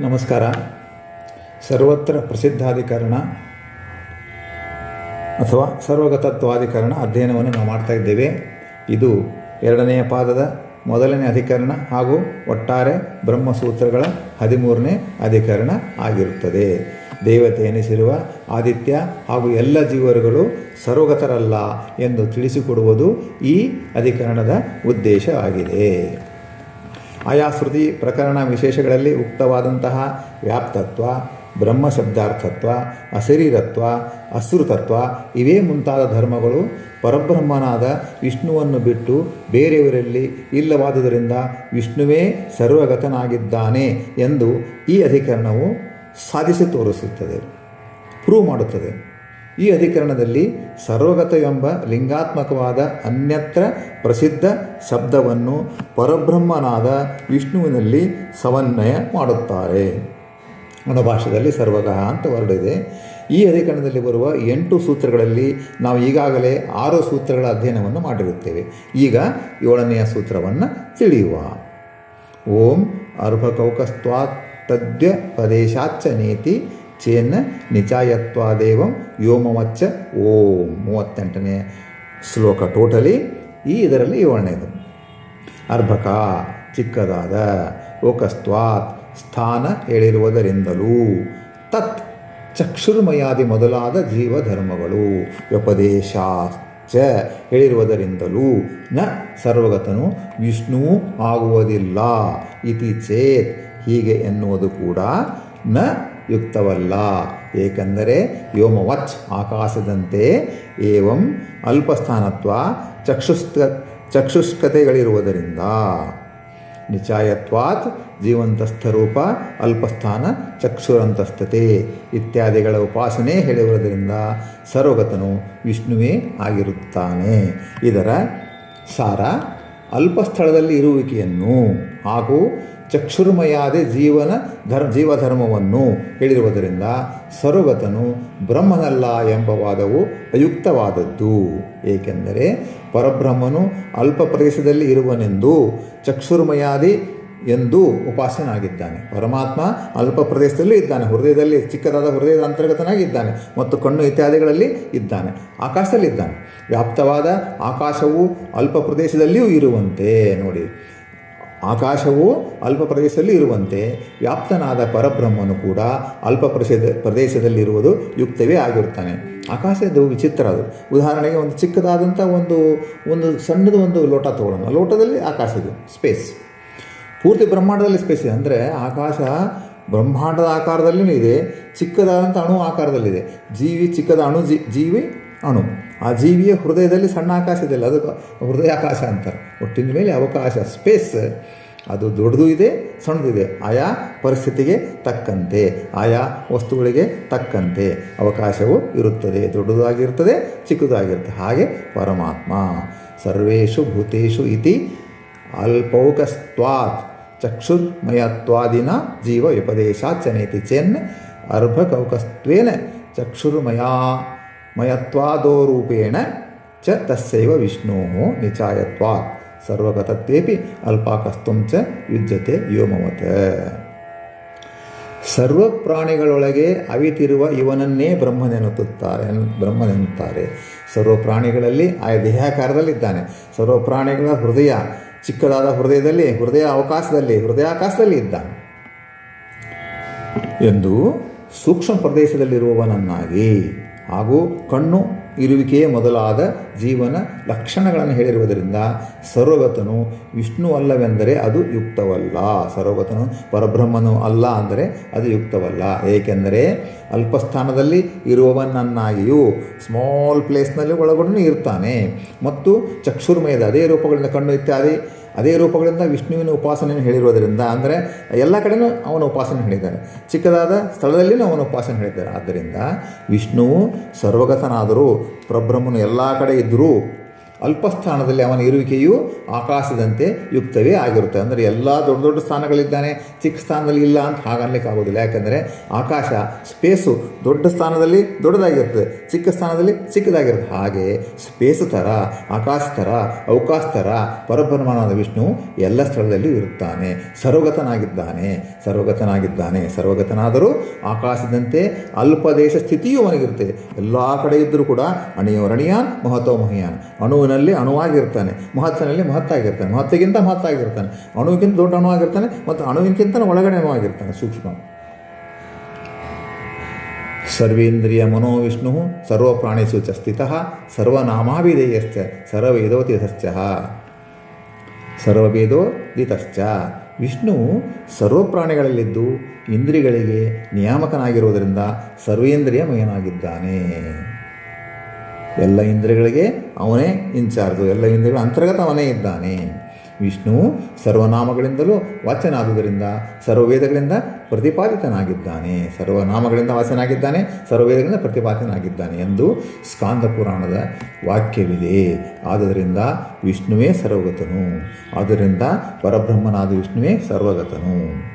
ನಮಸ್ಕಾರ. ಸರ್ವತ್ರ ಪ್ರಸಿದ್ಧಾಧಿಕರಣ ಅಥವಾ ಸರ್ವಗತತ್ವಾಧಿಕರಣ ಅಧ್ಯಯನವನ್ನು ನಾವು ಮಾಡ್ತಾ ಇದ್ದೇವೆ. ಇದು ಎರಡನೆಯ ಪಾದದ ಮೊದಲನೇ ಅಧಿಕರಣ ಹಾಗೂ ಒಟ್ಟಾರೆ ಬ್ರಹ್ಮಸೂತ್ರಗಳ ಹದಿಮೂರನೇ ಅಧಿಕರಣ ಆಗಿರುತ್ತದೆ. ದೇವತೆ ಎನಿಸಿರುವ ಆದಿತ್ಯ ಹಾಗೂ ಎಲ್ಲ ಜೀವರುಗಳು ಸರ್ವಗತರಲ್ಲ ಎಂದು ತಿಳಿಸಿಕೊಡುವುದು ಈ ಅಧಿಕರಣದ ಉದ್ದೇಶವಾಗಿದೆ ಆಯಾ ಶ್ರುತಿ ಪ್ರಕರಣ ವಿಶೇಷಗಳಲ್ಲಿ ಉಕ್ತವಾದಂತಹ ವ್ಯಾಪ್ತತ್ವ, ಬ್ರಹ್ಮಶಬ್ದಾರ್ಥತ್ವ, ಅಶರೀರತ್ವ ಅಸೃತತ್ವ ಇವೇ ಮುಂತಾದ ಧರ್ಮಗಳು ಪರಬ್ರಹ್ಮನಾದ ವಿಷ್ಣುವನ್ನು ಬಿಟ್ಟು ಬೇರೆಯವರಲ್ಲಿ ಇಲ್ಲವಾದುದರಿಂದ ವಿಷ್ಣುವೇ ಸರ್ವಗತನಾಗಿದ್ದಾನೆ ಎಂದು ಈ ಅಧಿಕರಣವು ಸಾಧಿಸಿ ತೋರಿಸುತ್ತದೆ, ಪ್ರೂವ್ ಮಾಡುತ್ತದೆ. ಈ ಅಧಿಕರಣದಲ್ಲಿ ಸರ್ವಗತ ಎಂಬ ಲಿಂಗಾತ್ಮಕವಾದ ಅನ್ಯತ್ರ ಪ್ರಸಿದ್ಧ ಶಬ್ದವನ್ನು ಪರಬ್ರಹ್ಮನಾದ ವಿಷ್ಣುವಿನಲ್ಲಿ ಸಮನ್ವಯ ಮಾಡುತ್ತಾರೆ. ಭಾಷೆಯಲ್ಲಿ ಸರ್ವಗಹ ಅಂತ ಹೊರಡಿದೆ ಈ ಅಧಿಕರಣದಲ್ಲಿ ಬರುವ ಎಂಟು ಸೂತ್ರಗಳಲ್ಲಿ ನಾವು ಈಗಾಗಲೇ ಆರು ಸೂತ್ರಗಳ ಅಧ್ಯಯನವನ್ನು ಮಾಡಿರುತ್ತೇವೆ. ಈಗ ಏಳನೆಯ ಸೂತ್ರವನ್ನು ತಿಳಿಯುವ. ಓಂ ಅರ್ಭಕೌಕಸ್ತ್ವಾತ್ ತದ್ಯ ಪ್ರದೇಶಾಚ್ಚ ನೇತಿ ಚೇನ್ನ ನಿಜಾಯತ್ವಾದೇವಂ ವ್ಯೋಮವಚ್ಚ ಓಂ. ಮೂವತ್ತೆಂಟನೇ ಶ್ಲೋಕ ಟೋಟಲಿ ಈ ಇದರಲ್ಲಿ ಏಳನೇದು. ಅರ್ಭಕ, ಚಿಕ್ಕದಾದ ಓಕಸ್ತ್ವಾತ್ ಸ್ಥಾನ ಹೇಳಿರುವುದರಿಂದಲೂ ತತ್ ಚಕ್ಷುರ್ಮಯಾದಿ ಮೊದಲಾದ ಜೀವಧರ್ಮಗಳು ಚ ಹೇಳಿರುವುದರಿಂದಲೂ ನ ಸರ್ವಗತನು ವಿಷ್ಣು ಆಗುವುದಿಲ್ಲ ಇತಿ ಚೇತ್ ಹೀಗೆ ಎನ್ನುವುದು ಕೂಡ ನ ಯುಕ್ತವಲ್ಲ. ಏಕೆಂದರೆ ವ್ಯೋಮವಚ್ ಆಕಾಶದಂತೆ ಏವಂ ಅಲ್ಪಸ್ಥಾನತ್ವ ಚಕ್ಷುಸ್ಕ ಚಕ್ಷುಷ್ಕತೆಗಳಿರುವುದರಿಂದ. ನಿಚಾಯತ್ವಾತ್ ಜೀವಂತಸ್ಥರೂಪ ಅಲ್ಪಸ್ಥಾನ ಚಕ್ಷುರಂತಸ್ಥತೆ ಇತ್ಯಾದಿಗಳ ಉಪಾಸನೆ ಹೇಳಿರುವುದರಿಂದ ಸರ್ವಗತನು ವಿಷ್ಣುವೇ ಆಗಿರುತ್ತಾನೆ. ಇದರ ಸಾರ ಅಲ್ಪಸ್ಥಳದಲ್ಲಿ ಇರುವಿಕೆಯನ್ನು ಹಾಗೂ ಚಕ್ಷುರ್ಮಯಾದೆ ಜೀವನ ಧರ್, ಜೀವಧರ್ಮವನ್ನು ಹೇಳಿರುವುದರಿಂದ ಸರ್ವಗತನು ಬ್ರಹ್ಮನಲ್ಲ ಎಂಬ ವಾದವು ಅಯುಕ್ತವಾದದ್ದು. ಏಕೆಂದರೆ ಪರಬ್ರಹ್ಮನು ಅಲ್ಪ ಪ್ರದೇಶದಲ್ಲಿ ಇರುವನೆಂದು ಚಕ್ಷುರ್ಮಯಾದಿ ಎಂದು ಉಪಾಸನಾಗಿದ್ದಾನೆ. ಪರಮಾತ್ಮ ಅಲ್ಪ ಪ್ರದೇಶದಲ್ಲಿ ಇದ್ದಾನೆ, ಹೃದಯದಲ್ಲಿ ಚಿಕ್ಕದಾದ ಹೃದಯದ ಅಂತರ್ಗತನಾಗಿದ್ದಾನೆ ಮತ್ತು ಕಣ್ಣು ಇತ್ಯಾದಿಗಳಲ್ಲಿ ಇದ್ದಾನೆ, ಆಕಾಶದಲ್ಲಿ ಇದ್ದಾನೆ. ವ್ಯಾಪ್ತವಾದ ಆಕಾಶವು ಅಲ್ಪ ಪ್ರದೇಶದಲ್ಲಿಯೂ ಇರುವಂತೆ ನೋಡಿ. ಆಕಾಶವು ಅಲ್ಪ ಪ್ರದೇಶದಲ್ಲಿ ಇರುವಂತೆ, ವ್ಯಾಪ್ತನಾದ ಪರಬ್ರಹ್ಮನು ಕೂಡ ಅಲ್ಪ ಪ್ರದೇಶದ ಪ್ರದೇಶದಲ್ಲಿರುವುದು ಯುಕ್ತವೇ ಆಗಿರುತ್ತಾನೆ. ಆಕಾಶದ್ದು ವಿಚಿತ್ರ ಅದು. ಉದಾಹರಣೆಗೆ ಒಂದು ಚಿಕ್ಕದಾದಂಥ ಒಂದು ಒಂದು ಸಣ್ಣದು ಒಂದು ಲೋಟ ತಗೊಳ್ಳೋಣ. ಲೋಟದಲ್ಲಿ ಆಕಾಶ ಇದೆ ಸ್ಪೇಸ್ ಪೂರ್ತಿ ಬ್ರಹ್ಮಾಂಡದಲ್ಲಿ ಸ್ಪೇಸ್ ಇದೆ. ಅಂದರೆ ಆಕಾಶ ಬ್ರಹ್ಮಾಂಡದ ಆಕಾರದಲ್ಲಿಯೂ ಇದೆ ಚಿಕ್ಕದಾದಂಥ ಅಣು ಆಕಾರದಲ್ಲಿದೆ. ಜೀವಿ ಚಿಕ್ಕದ ಅಣು, ಜಿ ಜೀವಿ ಅಣು. ಆ ಜೀವಿಯ ಹೃದಯದಲ್ಲಿ ಸಣ್ಣ ಆಕಾಶ ಇದೆಯಲ್ಲ ಅದು ಹೃದಯಾಕಾಶ ಅಂತಾರೆ. ಒಟ್ಟಿನ ಮೇಲೆ ಅವಕಾಶ ಸ್ಪೇಸ್ ಅದು ದೊಡ್ಡದು ಇದೆ ಸಣ್ಣದಿದೆ ಆಯಾ ಪರಿಸ್ಥಿತಿಗೆ ತಕ್ಕಂತೆ, ಆಯಾ ವಸ್ತುಗಳಿಗೆ ತಕ್ಕಂತೆ ಅವಕಾಶವು ಇರುತ್ತದೆ. ದೊಡ್ಡದಾಗಿರ್ತದೆ, ಚಿಕ್ಕದಾಗಿರ್ತದೆ. ಹಾಗೆ ಪರಮಾತ್ಮ. ಸರ್ವೇಷು ಭೂತೇಶು ಇತಿ ಅಲ್ಪೌಕಸ್ತ್ವಾತ್. ಚಕ್ಷುರ್ಮಯತ್ವಾದಿನ ಜೀವ ವಿಪದೇಶಾಚನೇತಿ ಚೇನ್ ಅರ್ಭಕೌಕಸ್ತ್ವೇನ ಚಕ್ಷುರ್ಮಯಾ ಮಯತ್ವಾದೋರೂಪೇಣ ಚ ತಸೈವ ವಿಷ್ಣು ನಿಚಾಯತ್ವಾತ್ ಸರ್ವಗತತ್ವೇಪಿ ಅಲ್ಪಾಕಸ್ತ್ವಂ ಚ ಯುಜ್ಯತೆ ವ್ಯೋಮವತ್ ಸರ್ವ ಪ್ರಾಣಿಗಳೊಳಗೆ ಅವಿತಿರುವ ಇವನನ್ನೇ ಬ್ರಹ್ಮನೆನ್ನುತ್ತಾರೆ ಬ್ರಹ್ಮನೆನ್ನುತ್ತಾರೆ. ಸರ್ವ ಪ್ರಾಣಿಗಳಲ್ಲಿ ಆಯಾ ದೇಹಾಕಾರದಲ್ಲಿದ್ದಾನೆ. ಸರ್ವ ಪ್ರಾಣಿಗಳ ಹೃದಯ ಚಿಕ್ಕದಾದ ಹೃದಯದಲ್ಲಿ ಹೃದಯ ಅವಕಾಶದಲ್ಲಿ ಹೃದಯ ಆಕಾಶದಲ್ಲಿ ಇದ್ದ ಎಂದು ಸೂಕ್ಷ್ಮ ಪ್ರದೇಶದಲ್ಲಿರುವವನನ್ನಾಗಿ ಹಾಗೂ ಕಣ್ಣು ಇರುವಿಕೆಯೇ ಮೊದಲಾದ ಜೀವನ ಲಕ್ಷಣಗಳನ್ನು ಹೇಳಿರುವುದರಿಂದ ಸರ್ವಗತನು ವಿಷ್ಣು ಅಲ್ಲವೆಂದರೆ ಅದು ಯುಕ್ತವಲ್ಲ. ಸರ್ವಗತನು ಪರಬ್ರಹ್ಮನು ಅಲ್ಲ ಅಂದರೆ ಅದು ಯುಕ್ತವಲ್ಲ. ಏಕೆಂದರೆ ಅಲ್ಪಸ್ಥಾನದಲ್ಲಿ ಇರುವವನನ್ನಾಗಿಯೂ ಸ್ಮಾಲ್ ಪ್ಲೇಸ್ನಲ್ಲಿ ಒಳಗೊಂಡು ಇರ್ತಾನೆ ಮತ್ತು ಚಕ್ಷುರ್ಮಯದ ಅದೇ ರೂಪಗಳಿಂದ ಕಣ್ಣು ಇತ್ಯಾದಿ ಅದೇ ರೂಪಗಳಿಂದ ವಿಷ್ಣುವಿನ ಉಪಾಸನೆಯನ್ನು ಹೇಳಿರುವುದರಿಂದ ಅಂದರೆ ಎಲ್ಲ ಕಡೆಯೂ ಅವನ ಉಪಾಸನೆ ಹೇಳಿದ್ದಾನೆ ಚಿಕ್ಕದಾದ ಸ್ಥಳದಲ್ಲಿಯೂ ಅವನ ಉಪಾಸನೆ ಹೇಳಿದ್ದಾರೆ. ಆದ್ದರಿಂದ ವಿಷ್ಣುವು ಸರ್ವಗತನಾದರೂ ಪ್ರಬ್ರಹ್ಮನು ಎಲ್ಲ ಕಡೆ ಇದ್ದರೂ ಅಲ್ಪಸ್ಥಾನದಲ್ಲಿ ಅವನ ಇರುವಿಕೆಯು ಆಕಾಶದಂತೆ ಯುಕ್ತವೇ ಆಗಿರುತ್ತೆ. ಅಂದರೆ ಎಲ್ಲ ದೊಡ್ಡ ದೊಡ್ಡ ಸ್ಥಾನಗಳಿದ್ದಾನೆ, ಚಿಕ್ಕ ಸ್ಥಾನದಲ್ಲಿ ಇಲ್ಲ ಅಂತ ಹಾಗನ್ಲಿಕ್ಕೆ ಆಗೋದಿಲ್ಲ. ಯಾಕಂದರೆ ಆಕಾಶ ಸ್ಪೇಸು ದೊಡ್ಡ ಸ್ಥಾನದಲ್ಲಿ ದೊಡ್ಡದಾಗಿರ್ತದೆ, ಚಿಕ್ಕ ಸ್ಥಾನದಲ್ಲಿ ಚಿಕ್ಕದಾಗಿರುತ್ತೆ. ಹಾಗೆ ಸ್ಪೇಸ್ ಥರ, ಆಕಾಶ ಥರ, ಅವಕಾಶ ಥರ, ಪರಬ್ರಹ್ಮನಾದ ವಿಷ್ಣು ಎಲ್ಲ ಸ್ಥಳದಲ್ಲಿಯೂ ಇರುತ್ತಾನೆ. ಸರ್ವಗತನಾಗಿದ್ದಾನೆ ಸರ್ವಗತನಾಗಿದ್ದಾನೆ, ಸರ್ವಗತನಾದರೂ ಆಕಾಶದಂತೆ ಅಲ್ಪ ದೇಶ ಸ್ಥಿತಿಯೂ ಅವನಿಗಿರುತ್ತೆ. ಎಲ್ಲ ಕಡೆ ಇದ್ದರೂ ಕೂಡ ಅಣಿಯೋರಣೀಯಾನ್ ಮಹತೋ ಮಹಿಯಾನ್. ಅಣುವಿನಲ್ಲಿ ಅಣುವಾಗಿರ್ತಾನೆ. ಮಹತ್ವನಲ್ಲಿ ಮಹತ್ತಾಗಿರ್ತಾನೆ. ಮಹತ್ವಗಿಂತ ಮಹತ್ತಾಗಿರ್ತಾನೆ. ಅಣುವಿಗಿಂತ ದೊಡ್ಡ ಅಣುವಾಗಿರ್ತಾನೆ ಮತ್ತು ಅಣುವಿಗಿಂತ ಒಳಗಡೆ ಅಣುವಾಗಿರ್ತಾನೆ ಸೂಕ್ಷ್ಮ. ಸರ್ವೇಂದ್ರಿಯ ಮನೋವಿಷ್ಣು ಸರ್ವಪ್ರಾಣಿಷು ಚ ಸ್ಥಿತಃ ಸರ್ವನಾಮಾಭಿಧೇಯಶ್ಚ ಸರ್ವವೇದೋತಿಥಶ್ಚ ಸರ್ವವೇದೋ ದಿತಶ್ಚ. ವಿಷ್ಣು ಸರ್ವಪ್ರಾಣಿಗಳಲ್ಲಿದ್ದು ಇಂದ್ರಿಯಗಳಿಗೆ ನಿಯಾಮಕನಾಗಿರುವುದರಿಂದ ಸರ್ವೇಂದ್ರಿಯಮಯನಾಗಿದ್ದಾನೆ. ಎಲ್ಲ ಇಂದ್ರಿಯಗಳಿಗೆ ಅವನೇ ಇನ್ಚಾರ್ಜು ಎಲ್ಲ ಇಂದ್ರಿಯಗಳ ಅಂತರ್ಗತ ಅವನೇ ಇದ್ದಾನೆ. ವಿಷ್ಣು ಸರ್ವನಾಮಗಳಿಂದಲೂ ವಾಚನಾದುದರಿಂದ, ಸರ್ವವೇದಗಳಿಂದ ಪ್ರತಿಪಾದಿತನಾಗಿದ್ದಾನೆ. ಸರ್ವನಾಮಗಳಿಂದ ವಾಚನಾಗಿದ್ದಾನೆ, ಸರ್ವವೇದಗಳಿಂದ ಪ್ರತಿಪಾದಿತನಾಗಿದ್ದಾನೆ ಎಂದು ಸ್ಕಾಂದ ಪುರಾಣದ ವಾಕ್ಯವಿದೆ. ಆದ್ದರಿಂದ ವಿಷ್ಣುವೇ ಸರ್ವಗತನು. ಆದ್ದರಿಂದ ಪರಬ್ರಹ್ಮನಾದ ವಿಷ್ಣುವೇ ಸರ್ವಗತನು.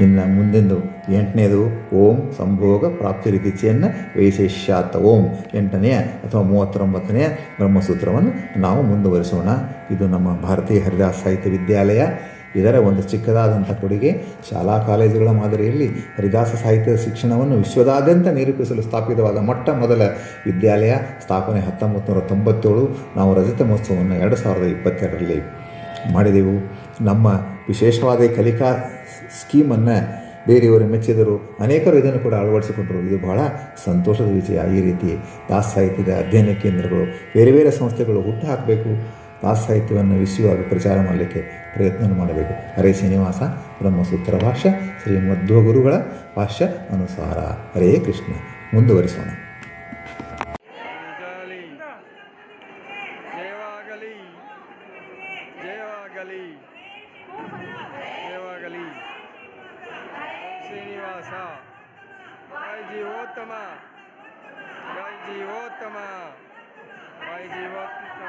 ಇನ್ನು ಮುಂದೆಂದು ಎಂಟನೇದು, ಓಂ ಸಂಭೋಗ ಪ್ರಾಪ್ತಿ ರೀತಿಯನ್ನು ವೈಶೇಷ್ಯಾತ ಓಂ. ಎಂಟನೆಯ ಅಥವಾ ಮೂವತ್ತೊಂಬತ್ತನೆಯ ಬ್ರಹ್ಮಸೂತ್ರವನ್ನು ನಾವು ಮುಂದುವರಿಸೋಣ. ಇದು ನಮ್ಮ ಭಾರತೀಯ ಹರಿದಾಸ ಸಾಹಿತ್ಯ ವಿದ್ಯಾಲಯ. ಇದರ ಒಂದು ಚಿಕ್ಕದಾದಂಥ ಕೊಡುಗೆ ಶಾಲಾ ಕಾಲೇಜುಗಳ ಮಾದರಿಯಲ್ಲಿ ಹರಿದಾಸ ಸಾಹಿತ್ಯದ ಶಿಕ್ಷಣವನ್ನು ವಿಶ್ವದಾದ್ಯಂತ ನಿರೂಪಿಸಲು ಸ್ಥಾಪಿತವಾದ ಮೊಟ್ಟ ಮೊದಲ ವಿದ್ಯಾಲಯ, ಸ್ಥಾಪನೆ ಹತ್ತೊಂಬತ್ತು ನೂರ ತೊಂಬತ್ತೇಳು. ನಾವು ರಜತ ಮಹೋತ್ಸವವನ್ನು ಎರಡು ಸಾವಿರದ ಇಪ್ಪತ್ತೆರಡರಲ್ಲಿ ಮಾಡಿದೆವು. ನಮ್ಮ ವಿಶೇಷವಾದ ಕಲಿಕಾ ಸ್ಕೀಮನ್ನು ಬೇರೆಯವರು ಮೆಚ್ಚಿದರು. ಅನೇಕರು ಇದನ್ನು ಕೂಡ ಅಳವಡಿಸಿಕೊಂಡರು. ಇದು ಬಹಳ ಸಂತೋಷದ ವಿಷಯ ಈ ರೀತಿ ದಾಸ ಸಾಹಿತ್ಯದ ಅಧ್ಯಯನ ಕೇಂದ್ರಗಳು, ಬೇರೆ ಬೇರೆ ಸಂಸ್ಥೆಗಳು ಹುಟ್ಟು ಹಾಕಬೇಕು. ದಾಸ ಸಾಹಿತ್ಯವನ್ನು ವಿಶ್ವವಾಗಿ ಪ್ರಚಾರ ಮಾಡಲಿಕ್ಕೆ ಪ್ರಯತ್ನ ಮಾಡಬೇಕು. ಹರೇ ಶ್ರೀನಿವಾಸ ಬ್ರಹ್ಮಸೂತ್ರ ಭಾಷ್ಯ, ಶ್ರೀ ಮಧ್ವ ಗುರುಗಳ ಭಾಷ್ಯ ಅನುಸಾರ. ಹರೇ ಕೃಷ್ಣ. ಮುಂದುವರಿಸೋಣ. ಜಯವಾಗಲಿ ಜಯವಾಗಲಿ ಶ್ರೀನಿವಾಸ ಜೈ ಜೀವೋತ್ತಮ ಜೈ ಜೀವೋತ್ತಮ ಜೈ ಜೀವೋತ್ತಮ